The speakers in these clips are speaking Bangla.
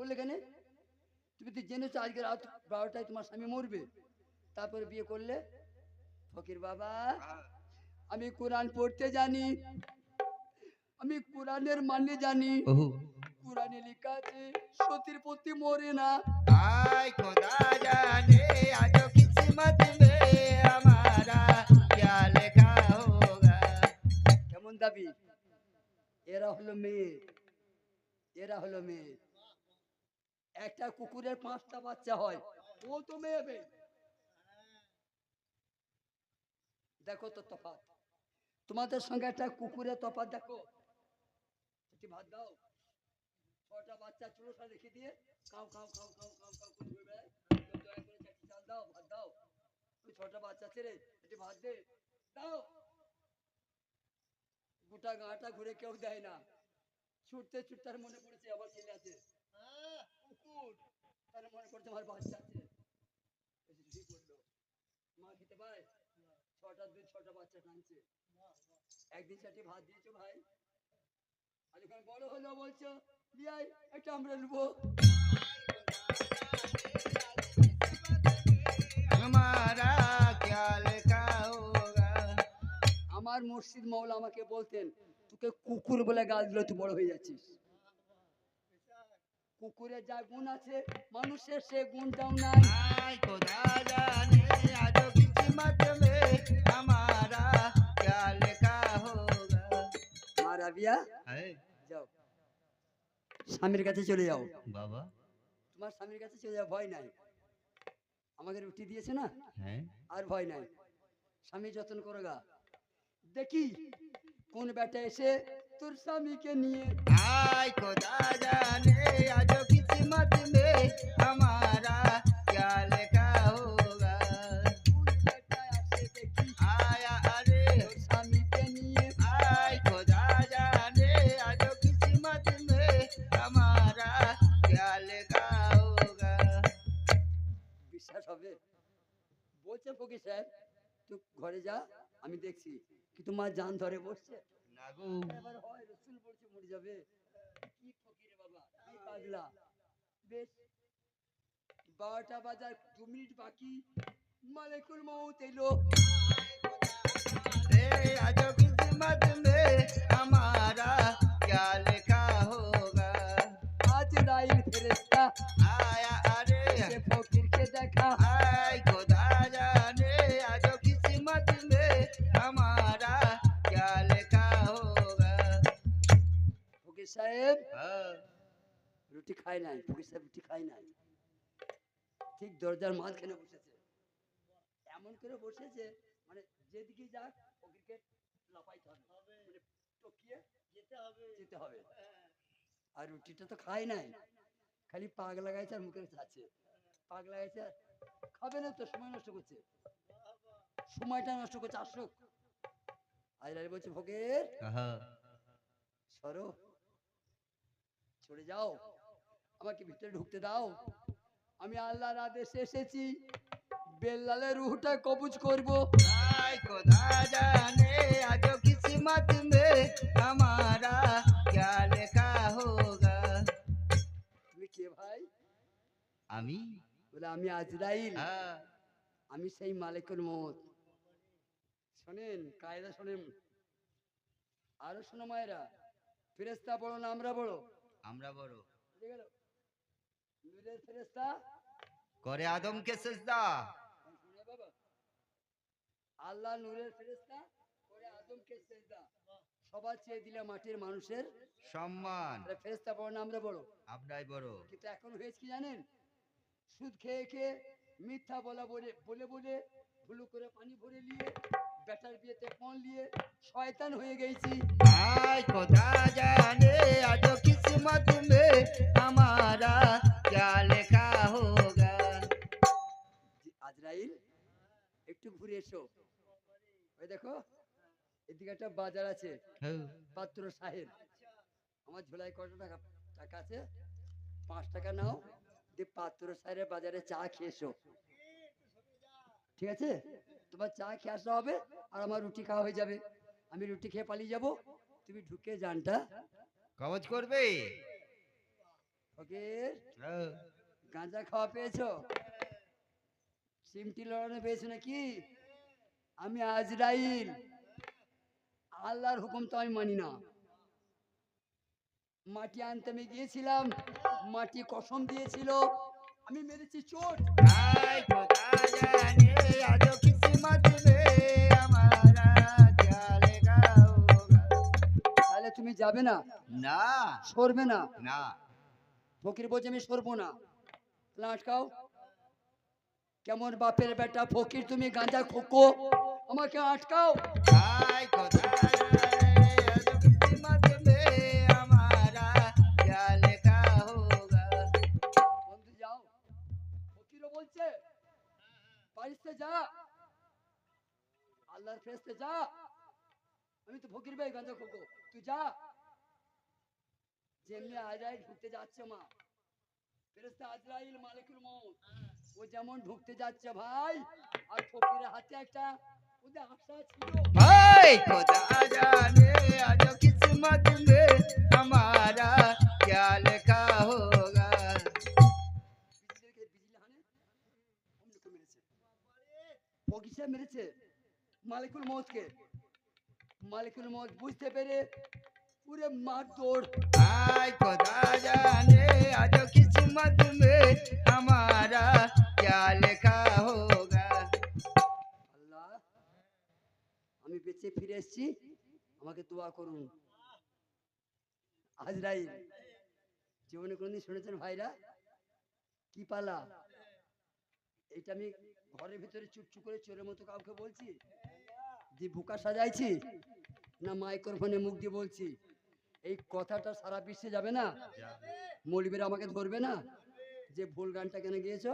করলে কেন? তুমি তো জেনেছো আজকে রাত বারোটায় তোমার স্বামী মরবে। তারপরে বিয়ে করলে? ফকির বাবা আমি কোরআন পড়তে জানি। আমি কোরআনের মানে জানি। কোরআনে লেখা আছে সতীর প্রতি মরে না। আয় জানে লেখা কেমন দাবি? এরা হলো মেয়ে। এরা হলো মেয়ে। একটা কুকুরের পাঁচটা বাচ্চা হয়। ও তো মেয়েবে। দেখো তো তফাৎ। তোমাদের সঙ্গে একটা কুকুরের তফাৎ দেখো। ভাত দাও। ছটা বাচ্চা রেখে দিয়ে কাউ কাউ কাউ কাউ কাউ কাউ করে ঘুরে চাল দাও, ভাত দাও। ওই ছটা বাচ্চা ছেড়ে একটু ভাত দে। দাও। গোটা গাঁটা ঘুরে কেউ দেয় না। ছুটতে ছুটতে মনে পড়েছে আমার ছেলে আছে তোমার বাচ্চা আছে মা খেতে পায়? ছটা দুধ ছটা বাচ্চা টানছে। একদিন ভাত দিয়েছ ভাই? আর ওখানে বড় হলো বলছো বিয়াই একটা আমরা নেব। আমার মসজিদ মাওলা আমাকে বলতেন তোকে কুকুর বলে গাল দিল তুই বড় হয়ে যাচ্ছিস। কুকুরে যা গুণ আছে মানুষের সে গুণ দাও নাই স্বামীর কাছে চলে যাও। বাবা। তোমার স্বামীর কাছে চলে যাও ভয় নাই। আমাদের রুটি দিয়েছে না? আর ভয় নাই। স্বামী যত্ন করো গা। দেখি কোন বেটা এসে তোর স্বামীকে নিয়ে आय खुदा जाने आज किस्मत में हमारा क्या लिखा होगा কোন বেটা আসে দেখি आया अरे তোর স্বামীকে নিয়ে आय खुदा जाने आज किस्मत में हमारा क्या लिखा होगा বিশ্বাস হবে বলছে ফকির সাহেব তুই ঘরে যা আমি দেখছি কিন্তু মা জান ধরে বসছে नागू এবার হয় রসুল বলছে মরে যাবে কি ফকিরে বাবা কি পাগলা বেশ বারোটা বাজার দু মিনিট বাকি মালিকুল মৌত এলো रे आज किस्मत में हमारा क्या लिखा होगा আজ রাইল ফেরেস্তা आया अरे সে ফকিরকে দেখা সাহেব। রুটি খায় নাই ফকির সাহেব রুটি খায় নাই। ঠিক দরজার মাঝখানে বসেছে। এমন করে বসেছে মানে যেদিকে যাক ফকিরকে লাফাইতে হবে। মানে টকিয়ে যেতে হবে। যেতে হবে। আর রুটিটা তো খায় নাই। খালি পাগ লাগাইছে আর মুখে আছে। পাগ লাগাইছে আর খাবে না তো সময় নষ্ট করছে। সময়টা নষ্ট করছে আসুক। আজরাইল বলছে ফকির हाँ, সরে যাও। আমাকে ভিতরে ঢুকতে দাও। আমি আল্লাহর আদেশে এসেছি। বেল্লালের রুহটা কবুজ করব। কিসমত মে আমারা ক্যা লেখা হোগা। তুমি কে ভাই? আমি? বলে আমি আজরাইল। হ্যাঁ। আমি সেই মালিকুল মত। শোনেন কায়দা শোনেন। আরও শোনো মায়েরা। ফেরেশতা বড় না আমরা বড় আমরা বড়। করে আদমকে সেজদা। আল্লাহ নূরের ফেরেস্তা করে আদমকে সেজদা। সবার চেয়ে দিলে মাটির মানুষের সম্মান। ফেরেস্তা বড় না আমরা বড়। আমরাই বড়। কিন্তু এখন হয়েছে কি জানেন? সুদ খেয়ে খেয়ে মিথ্যা বলা বলে বলে বলে ভুলু করে পানি ভরে নিয়ে বেটার বিয়েতে পণ নিয়ে শয়তান হয়ে গেছি। একটু ঘুরে এসো। একটা বাজার সাহেব। আমার টাকা আছে? পাঁচ টাকা নাও পাত্র সাহেবের বাজারে চা ঠিক আছে? তোমার চা খেয়ে আসা হবে আর আমার রুটি খাওয়া হয়ে যাবে। আমি রুটি খেয়ে পালিয়ে যাব। তুমি ঢুকে জানটা। কবজ করবে। ফকির হ্যাঁ। গাঁজা খাওয়া পেয়েছ? সিমটি লড়ানো পেয়েছ নাকি? আমি আজরাইল। আল্লাহর হুকুম তো আমি মানি না। মাটি আনতে আমি গিয়েছিলাম মাটি কসম দিয়েছিল আমি মেরেছি চোট। আজ মাটি যাবে না। না। সরবে না। না। ফকির বলছে আমি সরবো না। আটকাও কেমন বাপের বেটা ফকির তুমি গাঁজা খোকো। আমাকে আটকাও। যা। আল্লাহর ফেসতে যা। আমি তো ফকির ভাই গাঁজা খোকো। তুই যা। যেমনি আজরাইল ঢুকতে যাচ্ছে মা ফেরেশতা আজরাইল মালিকুল মউত ও যেমন ঢুকতে যাচ্ছে ভাই আর ফকিরের হাতে একটা ওদের আশা ছিল हाय खुदा जाने आज किस्मत में हमारा क्या लिखा होगा বিজলিকে বিজলি হানে অমনিকে মেরেছে ফকিসে মেরেছে মালিকুল মৌতকে মালিকুল মৌত বুঝতে পেরে পুরে মার দৌড় हाय खुदा जाने आज किस्मत में हमारा क्या लिखा होगा আল্লাহ আমি বেঁচে ফিরে এসেছি আমাকে দোয়া করুন আজরাইল জীবনে কোনদিন শুনেছেন ভাইরা কি পালা এইটা আমি ঘরের ভিতরে চুপচুপ করে চোরের মতো কাউকে বলছি যে বুকা সাজাইছি না মাইক্রোফোনে মুখ দিয়ে বলছি এই কথাটা সারা বিশ্বে যাবে না? মৌলবীরা আমাকে ধরবে না? যে ভুল গানটা কেন গিয়েছ?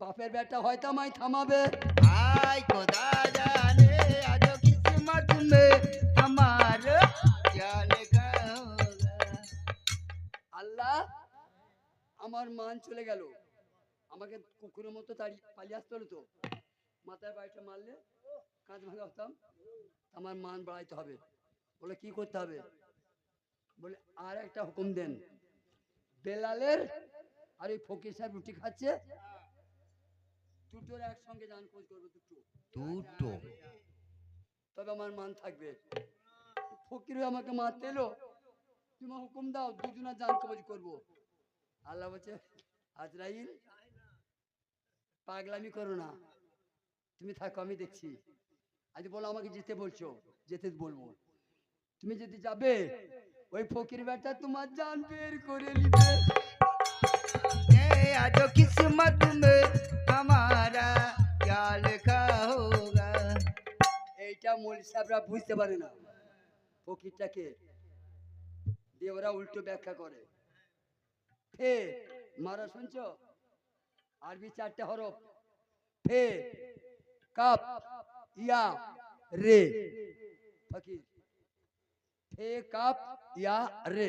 বাপের ব্যাটা হয়তো আমায় থামাবে। আয় আজ আল্লাহ আমার মান চলে গেল। আমাকে কুকুরের মতো তাড়িয়ে পালিয়ে আসতে হলো তো। মাথায় বাড়িটা মারলে কাঁচ ভাঙা হতাম আমার মান বাড়াইতে হবে। বলে কি করতে হবে? বলে আর একটা হুকুম দেন। বেলালের আর ওই ফকির সাহেব রুটি খাচ্ছে। দুটোর একসঙ্গে জান খোঁজ করবে দুটো। टूटो তবে আমার মান থাকবে। ফকির আমাকে মারতে এলো। তুমি হুকুম দাও দুজনা জান কবজ করব। আল্লাহ বলছে আজরাইল পাগলামি করো না। তুমি থাকো আমি দেখছি। আজ বলো আমাকে যেতে বলছো যেতে বলব। তুমি যদি যাবে ওই ফকির বেটা তোমার জান বের করে নিবে ये आज किस्मत में हमारा क्या लिखा होगा এইটা মৌলী সাহেবরা বুঝতে পারে না ফকিরটাকে দিয়ে ওরা উল্টো ব্যাখ্যা করে ফে মারা শুনছো আরবি চারটে হরফ ফে কাপ ইয়া রে ফকির ফেক আপ ইয়া রে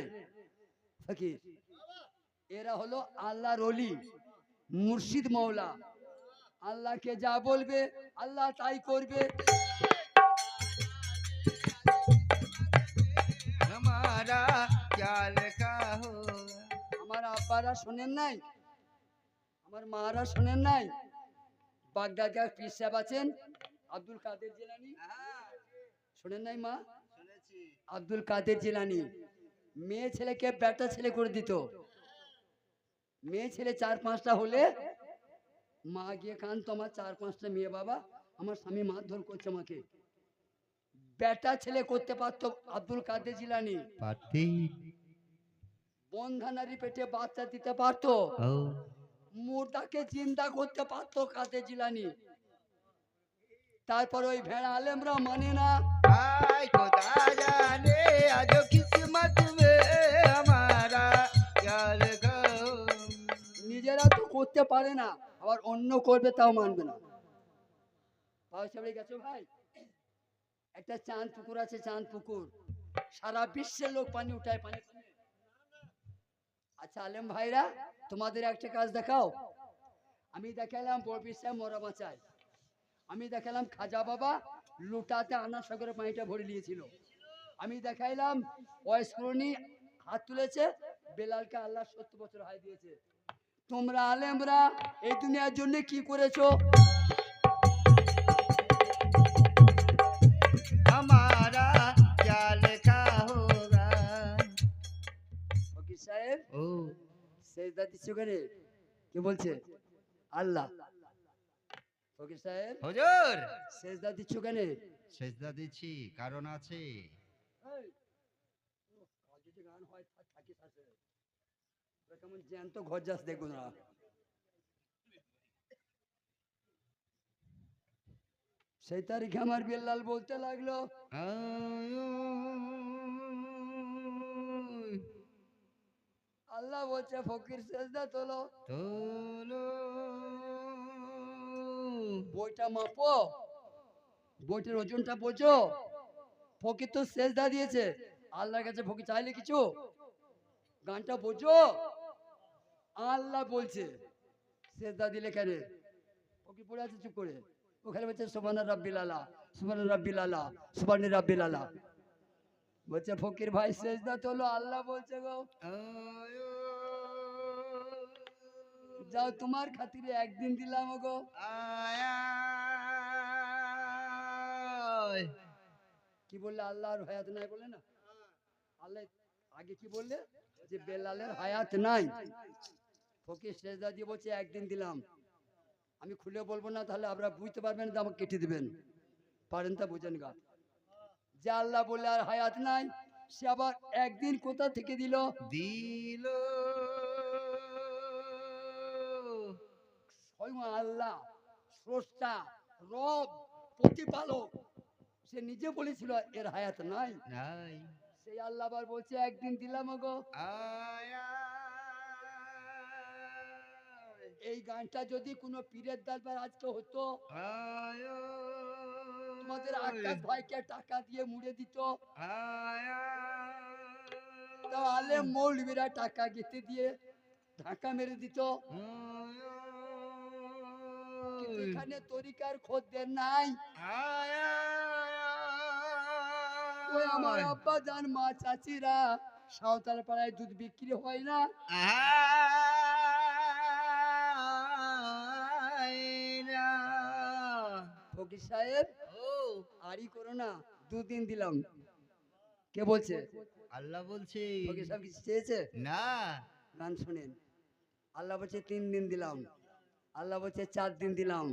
ফকির এরা হলো আল্লাহ রলি মুর্শিদ মওলা আল্লাহকে যা বলবে আল্লাহ তাই করবে আমার আব্বারা শোনেন নাই আমার মারা শোনেন নাই বাগদাদ পীর আছেন আব্দুল কাদের জেলানি শোনেন নাই মা আব্দুল কাদের জিলানি। মেয়ে ছেলেকে বেটা ছেলে করে দিত। মেয়ে ছেলে চার পাঁচটা হলে মা গিয়ে কান তোমার চার পাঁচটা মেয়ে বাবা আমার স্বামী মারধর করছে আমাকে। বেটা ছেলে করতে পারতো আব্দুল কাদের জিলানি। বন্ধানারি পেটে বাচ্চা দিতে পারতো। মুর্দাকে চিন্তা করতে পারতো কাদের জিলানি। তারপর ওই ভেড়া আলেমরা মানে না নিজেরা তো করতে পারে না, আবার অন্য করবে তাও মানবে না। গেছো ভাই? একটা চাঁদ পুকুর আছে চাঁদ পুকুর। সারা বিশ্বের লোক পানি উঠায়, পানি। আচ্ছা আলেম ভাইরা, তোমাদের একটা কাজ দেখাও। আমি দেখালাম বড় সাহেব মরা বাঁচায়। আমি দেখালাম খাজা বাবা লোটাতে আনা সাগরে পানিটা ভরে নিয়েছিল। আমি দেখাইলাম ওয়েসরণী হাত তুলেছে বেলালকে আল্লাহ সত্তর বছর হাই দিয়েছে। তোমরা আলেমরা এই দুনিয়ার জন্য কি করেছ? সাহেব ও। সেজদা দিচ্ছ কে বলছে? আল্লাহ। ফকির সাহেব হুজুর! সেজদা দিচ্ছ কেন? সেজদা দিচ্ছি কারণ আছে। কেমন জ্যান্ত ঘর যাস দেখব না সেই তারিখে আমার বিল্লাল বলতে লাগল আল্লাহ বলছে ফকির সেজদা তোলো। তোলো। বইটা মাপো। বইটার ওজনটা বোঝো। ফকির তো সেজদা দিয়েছে। আল্লাহর কাছে ফকির চাইলে কিছু? গানটা বোঝো। আল্লাহ বলছে সেজদা দিলে কেন? ফকির পড়ে আছে চুপ করে। ওখানে বলছে সুবানা রাব্বিল আলা সুবানা রাব্বিল আলা সুবানি রাব্বিল আলা। বলছে ফকির ভাই সেজদা তোলো আল্লাহ বলছে গো। যাও তোমার খাতিরে একদিন দিলাম গো। কি বললে আল্লাহর হায়াত নাই বলে না? আল্লাহ আগে কি বললে? যে বেলালের হায়াত নাই। ফকির সেজদা দিয়ে বলছে একদিন দিলাম। আমি খুলে বলব না তাহলে আপনারা বুঝতে পারবেন যে আমাকে কেটে দেবেন। পারেন তা বুঝেন গা। যে আল্লাহ বললে আর হায়াত নাই সে আবার একদিন কোথা থেকে দিল? দিল। আল্লাহ স্রষ্টা রব প্রতিপালক সে নিজে বলেছিল এর হায়াত নাই। নাই। সেই আল্লাহ আবার বলছে একদিন দিলাম গো আয়া। এই গানটা যদি কোনো পীরের দরবার আজকে হতো আয়া। তোমাদের আকাশ ভাইকে টাকা দিয়ে মুড়ে দিত। আয়া। তাহলে মৌলবীরা টাকা গেতে দিয়ে ঢাকা মেরে দিত। এখানে তরিকার খদ্দের নাই। ওই আমার আব্বা জান মা চাচিরা সাঁওতাল পাড়ায় দুধ বিক্রি হয় না। ফকির সাহেব আরই করো না দুদিন দিলাম। কে বলছে? আল্লাহ বলছে। ফকির সাহেব কিছু চেয়েছে? না। গান শোনেন। আল্লাহ বলছে তিন দিন দিলাম। আল্লাহ বলছে চার দিন দিলাম।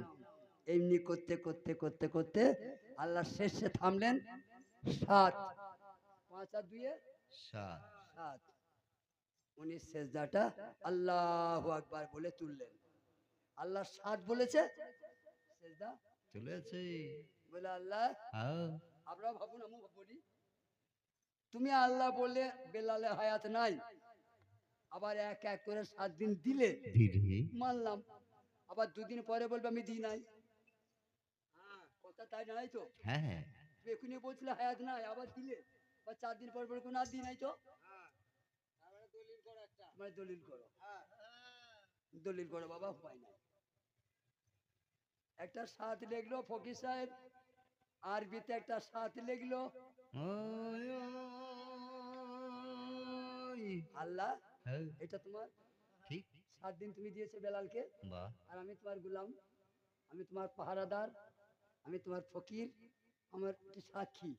এমনি করতে করতে করতে করতে আল্লাহ শেষে থামলেন। সাত। পাঁচ আর দুয়ে সাত। সাত। উনি শেষদাটা আল্লাহ আকবার বলে তুললেন। আল্লাহ সাত বলেছে? শেষদা চলেছে বলে আল্লাহ? হ্যাঁ আমরা ভাবুন আমি বলি তুমি আল্লাহ বললে বেলালে হায়াত নাই। আবার এক এক করে সাত দিন দিলে। মানলাম। আবার দুদিন পরে বলবে আমি দিই নাই। কথা তাই নাই তো। হ্যাঁ। এখনই বলছিলে হায়াত নাই আবার দিলে। বা চার দিন পর বলবে না দিই নাই তো। মানে দলিল করো। দলিল করো বাবা উপায় নাই। একটা সাত লিখলো ফকির সাহেব আরবিতে একটা সাত লিখলো। আল্লাহ হ্যাঁ, এটা তোমার? ঠিক। সাত দিন তুমি দিয়েছ বেলালকে। আর আমি তোমার গুলাম আমি তোমার পাহারাদার আমি তোমার ফকির। আমার একটি সাক্ষী।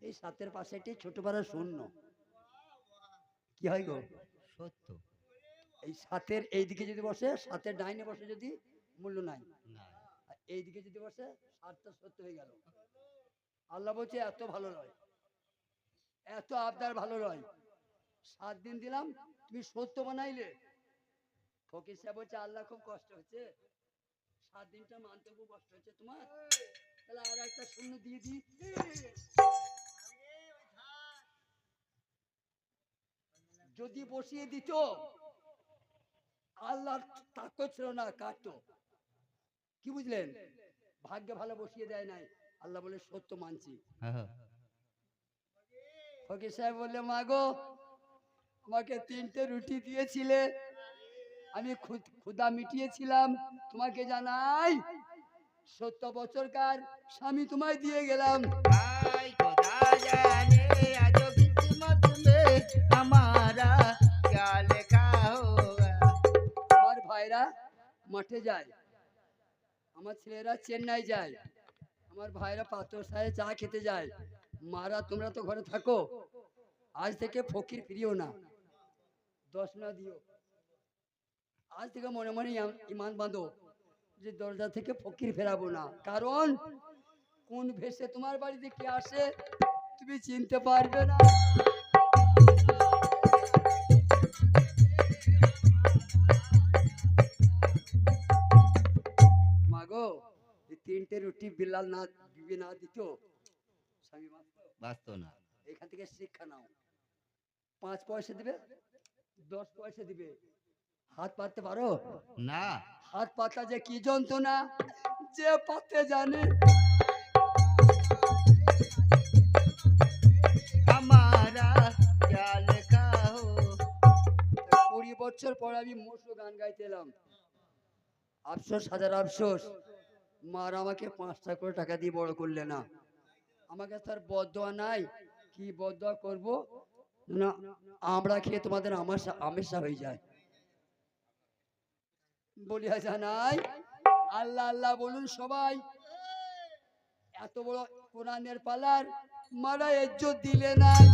এই সাতের পাশে একটি ছোট পাড়া শূন্য কি হয় গো? সত্য। এই সাতের এই দিকে যদি বসে সাতের ডাইনে বসে যদি মূল্য নাই। না আর এই দিকে যদি বসে সাতটা সত্য হয়ে গেল। আল্লাহ বলছে এত ভালো নয়। এত আবদার ভালো নয়। সাত দিন দিলাম তুমি সত্য বানাইলে। ফকির সাহেব বলছে আল্লাহ খুব কষ্ট হচ্ছে সাত দিনটা মানতে খুব কষ্ট হচ্ছে তোমার। তাহলে আর একটা শূন্য দিয়ে দিই। যদি বসিয়ে দিত আল্লাহর তাকত ছিল না কাটতো কি বুঝলেন? ভাগ্যে ভালো বসিয়ে দেয় নাই। আল্লাহ বলে সত্য মানছি। হ্যাঁ ফকির সাহেব বললে মা গো আমাকে তিনটে রুটি দিয়েছিলে। আমি ক্ষুদ- মিটিয়েছিলাম। তোমাকে জানাই সত্য বছরকার স্বামী তোমায় দিয়ে গেলাম। আমার ভাইরা মাঠে যায় আমার ছেলেরা চেন্নাই যায় আমার ভাইরা পাথর সাহে চা খেতে যায়। মারা তোমরা তো ঘরে থাকো আজ থেকে ফকির ফিরিও না দশনা দিও। আজ থেকে মনে মনে ইমান বাঁধো যে দরজা থেকে ফকির ফেরাবো না কারণ কোন ভেসে তোমার বাড়িতে কে আসে? তুমি চিনতে পারবে না। মাগো এই তিনটে রুটি বিল্লাল না দিবে না দিত স্বামী। বাঁচত? না। এখান থেকে শিক্ষা নাও। পাঁচ পয়সা দিবে? দশ পয়সা দিবে। হাত পাততে পারো? না। হাত পাতা যে কি যন্ত্রণা? যে পাতে জানে। পর আমি মশো গান গাইতে আফসোস, হাজার আফসোস। মার আমাকে পাঁচটা করে টাকা দিয়ে বড় করলে না। আমাকে তার বদয়া নাই। কি বদয়া করব? না, আমরা খেয়ে তোমাদের আমাশা আমেশা হয়ে যায়। বলিয়া জানাই, আল্লাহ আল্লাহ বলুন সবাই, এত বড় কোরআনের পালার মারা এজ্জত দিলে নাই